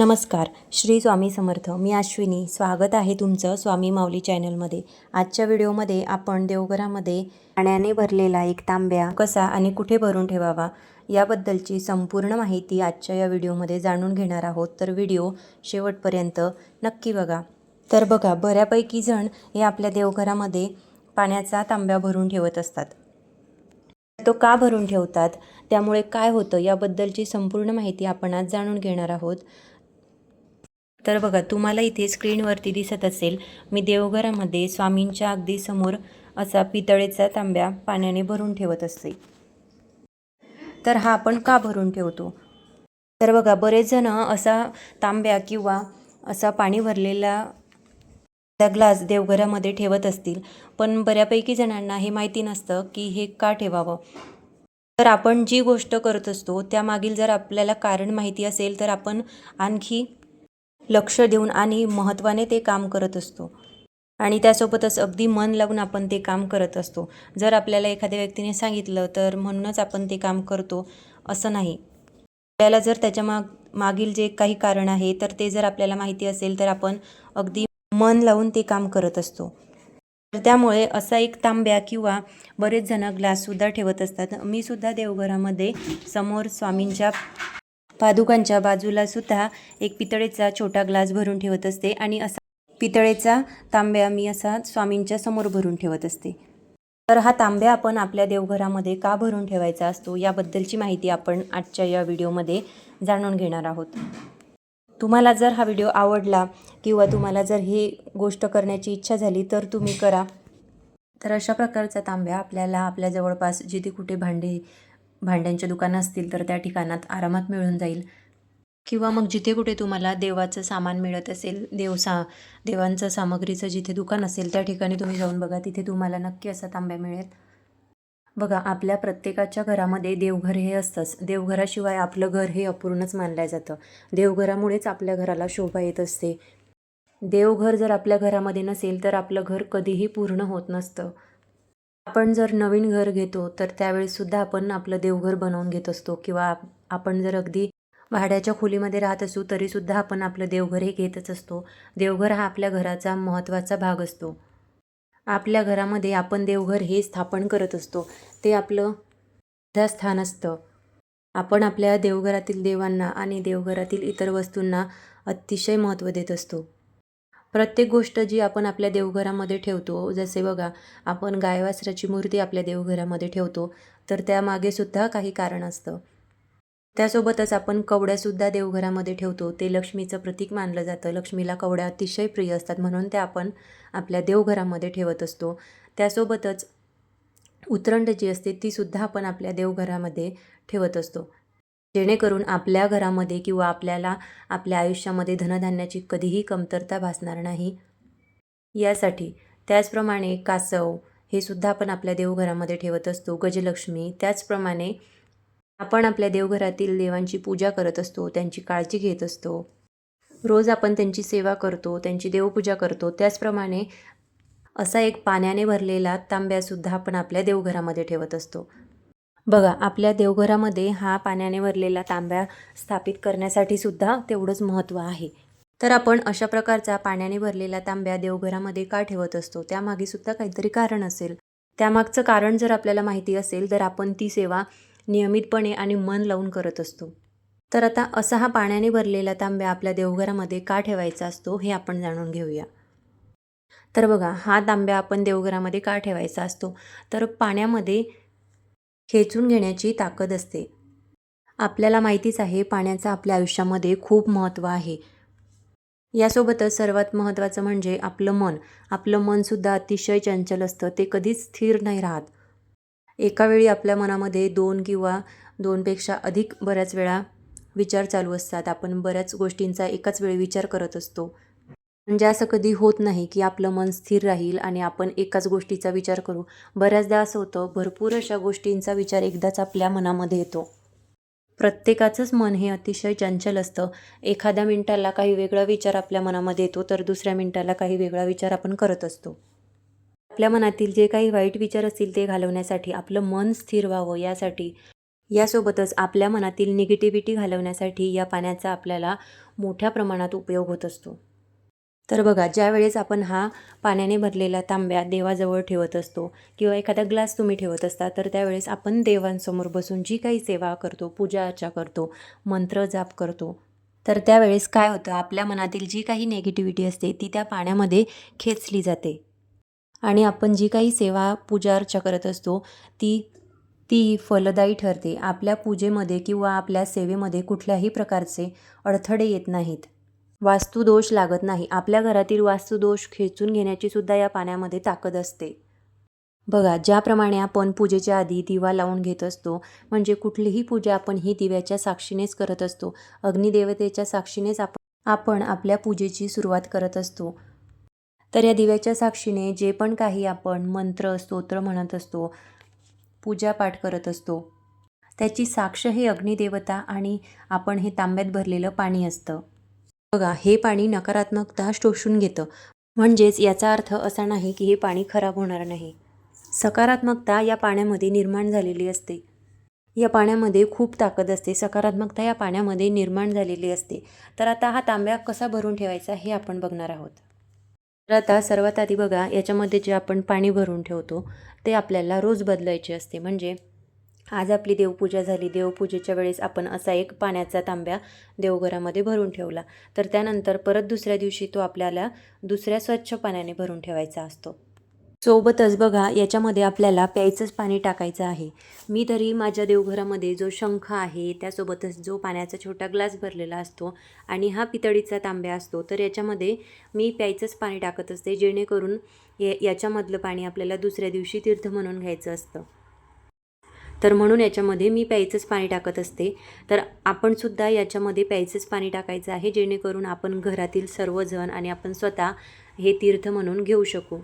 नमस्कार श्री स्वामी समर्थ. मी अश्विनी. स्वागत आहे तुमचं स्वामी माऊली चॅनलमध्ये. आजच्या व्हिडिओमध्ये आपण देवघरामध्ये पाण्याने भरलेला एक तांब्या कसा आणि कुठे भरून ठेवावा याबद्दलची संपूर्ण माहिती आजच्या या व्हिडिओमध्ये जाणून घेणार आहोत. तर व्हिडिओ शेवटपर्यंत नक्की बघा. तर बघा बऱ्यापैकी जण हे आपल्या देवघरामध्ये पाण्याचा तांब्या भरून ठेवत असतात. तो का भरून ठेवतात? त्यामुळे काय होतं? याबद्दलची संपूर्ण माहिती आपण आज जाणून घेणार आहोत. तर बघा तुम्हाला इथे स्क्रीनवरती दिसत असेल मी देवघरामध्ये स्वामींच्या अगदी समोर असा पितळेचा तांब्या पाण्याने भरून ठेवत असते. तर हा आपण का भरून ठेवतो? तर बघा बरेच जण असा तांब्या किंवा असा पाणी भरलेला त्या ग्लास देवघरामध्ये ठेवत असतील पण बऱ्यापैकी जणांना हे माहिती नसतं की हे का ठेवावं. तर आपण जी गोष्ट करत असतो त्यामागील जर आपल्याला कारण माहिती असेल तर आपण आणखी लक्ष देऊन आणि महत्त्वाने ते काम करत असतो. आणि त्यासोबतच अगदी मन लावून आपण ते काम करत असतो. जर आपल्याला एखाद्या व्यक्तीने सांगितलं तर म्हणूनच आपण ते काम करतो असं नाही. आपल्याला जर त्याच्या माग मागील जे काही कारण आहे तर ते जर आपल्याला माहिती असेल तर आपण अगदी मन लावून ते काम करत असतो. तर त्यामुळे असा एक तांब्या किंवा बरेच जण ग्लाससुद्धा ठेवत असतात. मी सुद्धा देवघरामध्ये समोर स्वामींच्या पादुकांच्या बाजूला सुद्धा एक पितळेचा छोटा ग्लास भरून ठेवत असते आणि असा पितळेचा तांब्या मी असा स्वामींच्या समोर भरून ठेवत असते. तर हा तांब्या आपण आपल्या देवघरामध्ये का भरून ठेवायचा असतो याबद्दलची माहिती आपण आजच्या या व्हिडिओमध्ये जाणून घेणार आहोत. तुम्हाला जर हा व्हिडिओ आवडला किंवा तुम्हाला जर ही गोष्ट करण्याची इच्छा झाली तर तुम्ही करा. तर अशा प्रकारचा तांब्या आपल्याला आपल्या जवळपास जिथे कुठे भांडे भांड्यांच्या दुकानं असतील तर त्या ठिकाणात आरामात मिळून जाईल. किंवा मग जिथे कुठे तुम्हाला देवाचं सामान मिळत असेल देवसा देवांचं सामग्रीचं जिथे दुकान असेल त्या ठिकाणी तुम्ही जाऊन बघा तिथे तुम्हाला नक्की असा तांब्या मिळेल. बघा आपल्या प्रत्येकाच्या घरामध्ये देवघर हे असतंच. देवघराशिवाय आपलं घर हे अपूर्णच मानलं जातं. देवघरामुळेच आपल्या घराला शोभा येत असते. देवघर जर आपल्या घरामध्ये नसेल तर आपलं घर कधीही पूर्ण होत नसतं. आपण जर नवीन घर घेतो तर त्यावेळेससुद्धा आपण आपलं देवघर बनवून घेत असतो किंवा आपण जर अगदी भाड्याच्या खोलीमध्ये राहत असू तरीसुद्धा आपण आपलं देवघर हे घेतच असतो. देवघर हा आपल्या घराचा महत्त्वाचा भाग असतो. आपल्या घरामध्ये आपण देवघर हे स्थापन करत असतो. ते आपलं स्थान असतं. आपण आपल्या देवघरातील देवांना आणि देवघरातील इतर वस्तूंना अतिशय महत्त्व देत असतो. प्रत्येक गोष्ट जी आपण आपल्या देवघरामध्ये ठेवतो जसे बघा आपण गायवासराची मूर्ती आपल्या देवघरामध्ये ठेवतो तर त्यामागे सुद्धा काही कारण असतं. त्यासोबतच आपण कवड्यासुद्धा देवघरामध्ये ठेवतो. ते लक्ष्मीचं प्रतीक मानलं जातं. लक्ष्मीला कवड्या अतिशय प्रिय असतात म्हणून त्या आपण आपल्या देवघरामध्ये ठेवत असतो. त्यासोबतच उतरंड जी असते तीसुद्धा आपण आपल्या देवघरामध्ये ठेवत असतो. जेणेकरून आपल्या घरामध्ये किंवा आपल्याला आपल्या आयुष्यामध्ये धनधान्याची कधीही कमतरता भासणार नाही. यासाठी त्याचप्रमाणे कासव हे सुद्धा आपण आपल्या देवघरामध्ये ठेवत असतो. गजलक्ष्मी त्याचप्रमाणे आपण आपल्या देवघरातील देवांची पूजा करत असतो त्यांची काळजी घेत असतो. रोज आपण त्यांची सेवा करतो त्यांची देवपूजा करतो. त्याचप्रमाणे असा एक पाण्याने भरलेला तांब्यासुद्धा आपण आपल्या देवघरामध्ये ठेवत असतो. बघा आपल्या देवघरामध्ये हा पाण्याने भरलेला तांब्या स्थापित करण्यासाठी सुद्धा तेवढंच महत्त्व आहे. तर आपण अशा प्रकारचा पाण्याने भरलेला तांब्या देवघरामध्ये का ठेवत असतो? त्यामागे सुद्धा काहीतरी कारण असेल. त्यामागचं कारण जर आपल्याला माहिती असेल तर आपण ती सेवा नियमितपणे आणि मन लावून करत असतो. तर आता असा हा पाण्याने भरलेला तांब्या आपल्या देवघरामध्ये का ठेवायचा असतो हे आपण जाणून घेऊया. तर बघा हा तांब्या आपण देवघरामध्ये का ठेवायचा असतो? तर पाण्यामध्ये खेचून घेण्याची ताकद असते. आपल्याला माहितीच आहे पाण्याचं आपल्या आयुष्यामध्ये खूप महत्त्व आहे. यासोबतच सर्वात महत्त्वाचं म्हणजे आपलं मन. आपलं मनसुद्धा अतिशय चंचल असतं ते कधीच स्थिर नाही राहत. एकावेळी आपल्या मनामध्ये दोन किंवा दोनपेक्षा अधिक बऱ्याच वेळा विचार चालू असतात. आपण बऱ्याच गोष्टींचा एकाच वेळी विचार करत असतो. म्हणजे असं कधी होत नाही की आपलं मन स्थिर राहील आणि आपण एकाच गोष्टीचा विचार करू. बऱ्याचदा असं होतं भरपूर अशा गोष्टींचा विचार एकदाच आपल्या मनामध्ये येतो. प्रत्येकाचंच मन हे अतिशय चंचल असतं. एखाद्या मिनिटाला काही वेगळा विचार आपल्या मनामध्ये येतो तर दुसऱ्या मिनिटाला काही वेगळा विचार आपण करत असतो. आपल्या मनातील जे काही वाईट विचार असतील ते घालवण्यासाठी आपलं मन स्थिर व्हावं यासाठी यासोबतच आपल्या मनातील निगेटिव्हिटी घालवण्यासाठी या पाण्याचा आपल्याला मोठ्या प्रमाणात उपयोग होत असतो. तर बघा ज्यावेळेस आपण हा पाण्याने भरलेला तांब्या देवाजवळ ठेवत असतो किंवा एखादा ग्लास तुम्ही ठेवत असता तर त्यावेळेस आपण देवांसमोर बसून जी काही सेवा करतो पूजा अर्चा करतो मंत्र जाप करतो तर त्यावेळेस काय होतं? आपल्या मनातील जी काही नेगेटिव्हिटी असते ती त्या पाण्यामध्ये खेचली जाते. आणि आपण जी काही सेवा पूजा अर्चा करत असतो ती ती फलदायी ठरते. आपल्या पूजेमध्ये किंवा आपल्या सेवेमध्ये कुठल्याही प्रकारचे अडथळे येत नाहीत. वास्तुदोष लागत नाही. आपल्या घरातील वास्तुदोष खेचून घेण्याची सुद्धा या पाण्यामध्ये ताकद असते. बघा ज्याप्रमाणे आपण पूजेच्या आधी दिवा लावून घेत असतो म्हणजे कुठलीही पूजा आपण ही दिव्याच्या साक्षीनेच करत असतो. अग्निदेवतेच्या साक्षीनेच आपण आपण आपल्या पूजेची सुरुवात करत असतो. तर या दिव्याच्या साक्षीने जे पण काही आपण मंत्र स्तोत्र म्हणत असतो पूजापाठ करत असतो त्याची साक्ष हे अग्निदेवता आणि आपण हे तांब्यात भरलेलं पाणी असतं. बघा हे पाणी नकारात्मकता शोषून घेतं. म्हणजेच याचा अर्थ असा नाही की हे पाणी खराब होणार नाही. सकारात्मकता या पाण्यामध्ये निर्माण झालेली असते. या पाण्यामध्ये खूप ताकद असते. सकारात्मकता या पाण्यामध्ये निर्माण झालेली असते. तर आता हा तांब्या कसा भरून ठेवायचा हे आपण बघणार आहोत. तर आता सर्वात आधी बघा याच्यामध्ये जे आपण पाणी भरून ठेवतो ते आपल्याला रोज बदलायचे असते. म्हणजे आज आपली देवपूजा झाली. देवपूजेच्या वेळेस आपण असा एक पाण्याचा तांब्या देवघरामध्ये भरून ठेवला. तर त्यानंतर परत दुसऱ्या दिवशी तो आपल्याला दुसऱ्या स्वच्छ पाण्याने भरून ठेवायचा असतो. सोबतच बघा याच्यामध्ये आपल्याला प्यायचंच पाणी टाकायचं आहे. मी तरी माझ्या देवघरामध्ये जो शंख आहे त्यासोबतच जो पाण्याचा छोटा ग्लास भरलेला असतो आणि हा पितळीचा तांब्या असतो तर याच्यामध्ये मी प्यायचंच पाणी टाकत असते जेणेकरून ये याच्यामधलं पाणी आपल्याला दुसऱ्या दिवशी तीर्थ म्हणून घ्यायचं असतं. तर म्हणून याच्यामध्ये मी प्यायचंच पाणी टाकत असते. तर आपणसुद्धा याच्यामध्ये प्यायचंच पाणी टाकायचं आहे जेणेकरून आपण घरातील सर्वजण आणि आपण स्वतः हे तीर्थ म्हणून घेऊ शकू.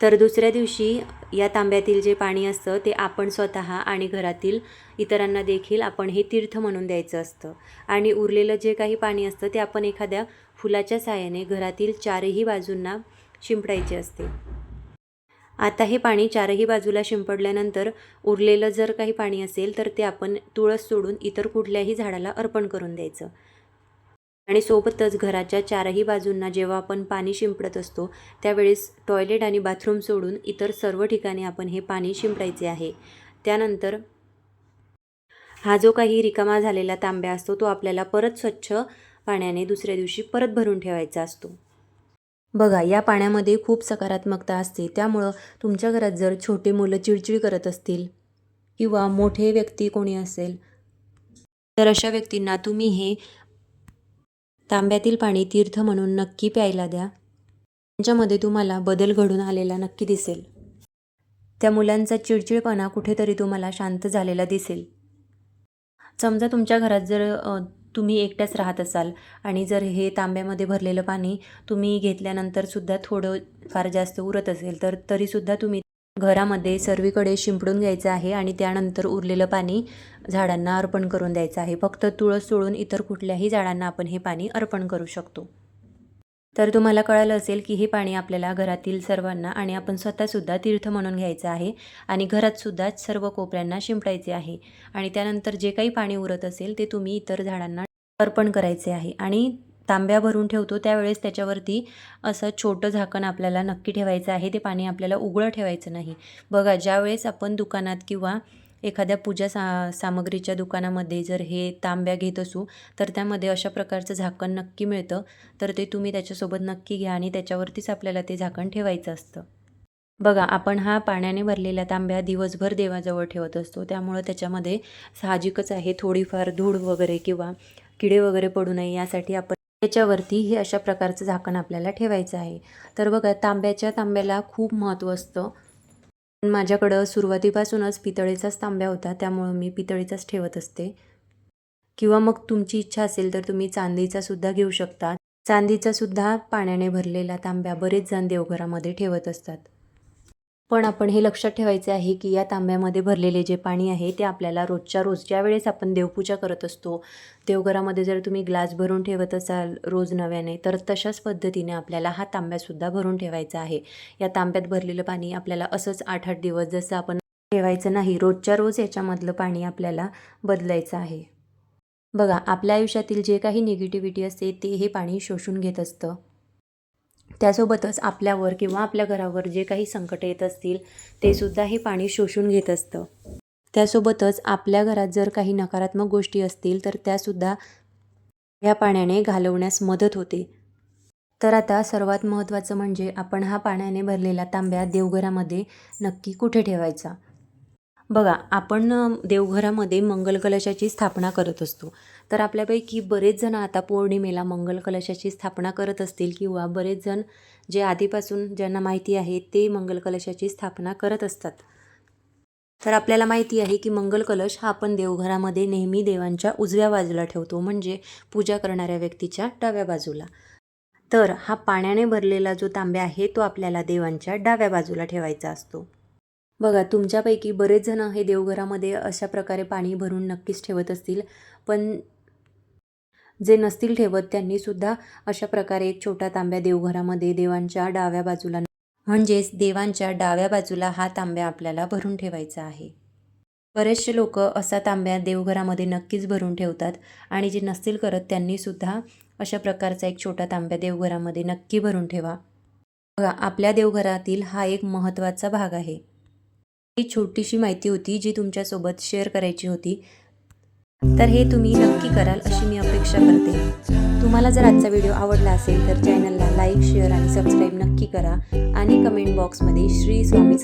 तर दुसऱ्या दिवशी या तांब्यातील जे पाणी असतं ते आपण स्वतः आणि घरातील इतरांना देखील आपण हे तीर्थ म्हणून द्यायचं असतं. आणि उरलेलं जे काही पाणी असतं ते आपण एखाद्या फुलाच्या साहाय्याने घरातील चारही बाजूंना शिंपडायचे असते. आता हे पाणी चारही बाजूला शिंपडल्यानंतर उरलेलं जर काही पाणी असेल तर ते आपण तुळस सोडून इतर कुठल्याही झाडाला अर्पण करून द्यायचं. आणि सोबतच घराच्या चारही बाजूंना जेव्हा आपण पाणी शिंपडत असतो त्यावेळेस टॉयलेट आणि बाथरूम सोडून इतर सर्व ठिकाणी आपण हे पाणी शिंपडायचे आहे. त्यानंतर हा जो काही रिकामा झालेला तांब्या असतो तो आपल्याला परत स्वच्छ पाण्याने दुसऱ्या दिवशी परत भरून ठेवायचा असतो. बघा या पाण्यामध्ये खूप सकारात्मकता असते. त्यामुळं तुमच्या घरात जर छोटे मुलं चिडचिड करत असतील किंवा मोठे व्यक्ती कोणी असेल तर अशा व्यक्तींना तुम्ही हे तांब्यातील पाणी तीर्थ म्हणून नक्की प्यायला द्या. त्यांच्यामध्ये तुम्हाला बदल घडून आलेला नक्की दिसेल. त्या मुलांचा चिडचिडपणा कुठेतरी तुम्हाला शांत झालेला दिसेल. समजा तुमच्या घरात जर तुम्ही एकट्याच राहत असाल. आणि जर हे तांब्यामध्ये भरलेलं पाणी तुम्ही घेतल्यानंतरसुद्धा थोडं फार जास्त उरत असेल तर तरीसुद्धा तुम्ही घरामध्ये सर्वीकडे शिंपडून घ्यायचं आहे आणि त्यानंतर उरलेलं पाणी झाडांना अर्पण करून द्यायचं आहे. फक्त तुळस सोडून इतर कुठल्याही झाडांना आपण हे पाणी अर्पण करू शकतो. तर तुम्हाला कळालं असेल की हे पाणी आपल्याला घरातील सर्वांना आणि आपण स्वतःसुद्धा तीर्थ म्हणून घ्यायचं आहे आणि घरातसुद्धा सर्व कोपऱ्यांना शिंपडायचे आहे. आणि त्यानंतर जे काही पाणी उरत असेल ते तुम्ही इतर झाडांना अर्पण करायचे आहे. आणि तांब्या भरून ठेवतो त्यावेळेस त्याच्यावरती असं छोटं झाकण आपल्याला नक्की ठेवायचं आहे. ते पाणी आपल्याला उघडं ठेवायचं नाही. बघा ज्यावेळेस आपण दुकानात किंवा एखाद्या पूजा सा सामग्रीच्या दुकानामध्ये जर हे तांब्या घेत असू तर त्यामध्ये अशा प्रकारचं झाकण नक्की मिळतं. तर ते तुम्ही त्याच्यासोबत नक्की घ्या आणि त्याच्यावरतीच आपल्याला ते झाकण ठेवायचं असतं. बघा आपण हा पाण्याने भरलेला तांब्या दिवसभर देवाजवळ ठेवत असतो. त्यामुळं त्याच्यामध्ये साहजिकच आहे थोडीफार धूळ वगैरे किंवा किडे वगैरे पडू नये यासाठी आपण त्याच्यावरती हे अशा प्रकारचं झाकण आपल्याला ठेवायचं आहे. तर बघा तांब्याच्या तांब्याला खूप महत्त्व असतं. माझ्याकडं सुरुवातीपासूनच पितळेचाच तांब्या होता त्यामुळं मी पितळेचाच ठेवत असते. किंवा मग तुमची इच्छा असेल तर तुम्ही चांदीचा सुद्धा घेऊ शकता. चांदीचा सुद्धा पाण्याने भरलेला तांब्या बरेच जण देवघरामध्ये ठेवत असतात. पण आपण हे लक्षात ठेवायचे आहे की या तांब्यामध्ये भरलेले जे पाणी आहे ते आपल्याला रोजच्या रोज ज्या वेळेस आपण देवपूजा करत असतो देवघरामध्ये जर तुम्ही ग्लास भरून ठेवत असाल रोज नव्याने तर तशाच पद्धतीने आपल्याला हा तांब्यासुद्धा भरून ठेवायचा आहे. या तांब्यात भरलेलं पाणी आपल्याला असंच आठ आठ दिवस जसं आपण ठेवायचं नाही रोजच्या रोज याच्यामधलं पाणी आपल्याला बदलायचं आहे. बघा आपल्या आयुष्यातील जे काही निगेटिव्हिटी असते ते हे पाणी शोषून घेत असतं. त्यासोबतच आपल्यावर किंवा आपल्या घरावर जे काही संकट येत असतील ते सुद्धा हे पाणी शोषून घेत असतं. त्यासोबतच आपल्या घरात जर काही नकारात्मक गोष्टी असतील तर त्यासुद्धा या पाण्याने घालवण्यास मदत होते. तर आता सर्वात महत्त्वाचं म्हणजे आपण हा पाण्याने भरलेला तांब्या देवघरामध्ये नक्की कुठे ठेवायचा? बघा आपण देवघरामध्ये मंगल कलशाची स्थापना करत असतो. तर आपल्यापैकी बरेच जण आता पौर्णिमेला मंगल कलशाची स्थापना करत असतील किंवा बरेच जण जे आधीपासून ज्यांना माहिती आहे ते मंगल कलशाची स्थापना करत असतात. तर आपल्याला माहिती आहे की मंगल कलश हा आपण देवघरामध्ये नेहमी देवांच्या उजव्या बाजूला ठेवतो म्हणजे पूजा करणाऱ्या व्यक्तीच्या डाव्या बाजूला. तर हा पाण्याने भरलेला जो तांब्या आहे तो आपल्याला देवांच्या डाव्या बाजूला ठेवायचा असतो. बघा तुमच्यापैकी बरेच जण हे देवघरामध्ये अशा प्रकारे पाणी भरून नक्कीच ठेवत असतील पण जे नसतील ठेवत त्यांनी सुद्धा अशा प्रकारे एक छोटा तांब्या देवघरामध्ये देवांच्या डाव्या बाजूला म्हणजेच देवांच्या डाव्या बाजूला हा तांब्या आपल्याला भरून ठेवायचा आहे. बरेचसे लोक असा तांब्या देवघरामध्ये नक्कीच भरून ठेवतात आणि जे नसतील करत त्यांनी सुद्धा अशा प्रकारचा एक छोटा तांब्या देवघरामध्ये नक्की भरून ठेवा. बघा आपल्या देवघरातील हा एक महत्त्वाचा भाग आहे. ही छोटीशी माहिती होती जी तुमच्यासोबत शेअर करायची होती. तर हे तुम्ही नक्की कराल अशी मी अपेक्षा करते. तुम्हाला जर आजचा व्हिडिओ आवडला असेल तर चॅनलला लाईक शेअर आणि सबस्क्राईब नक्की करा. आणि कमेंट बॉक्समध्ये श्री स्वामी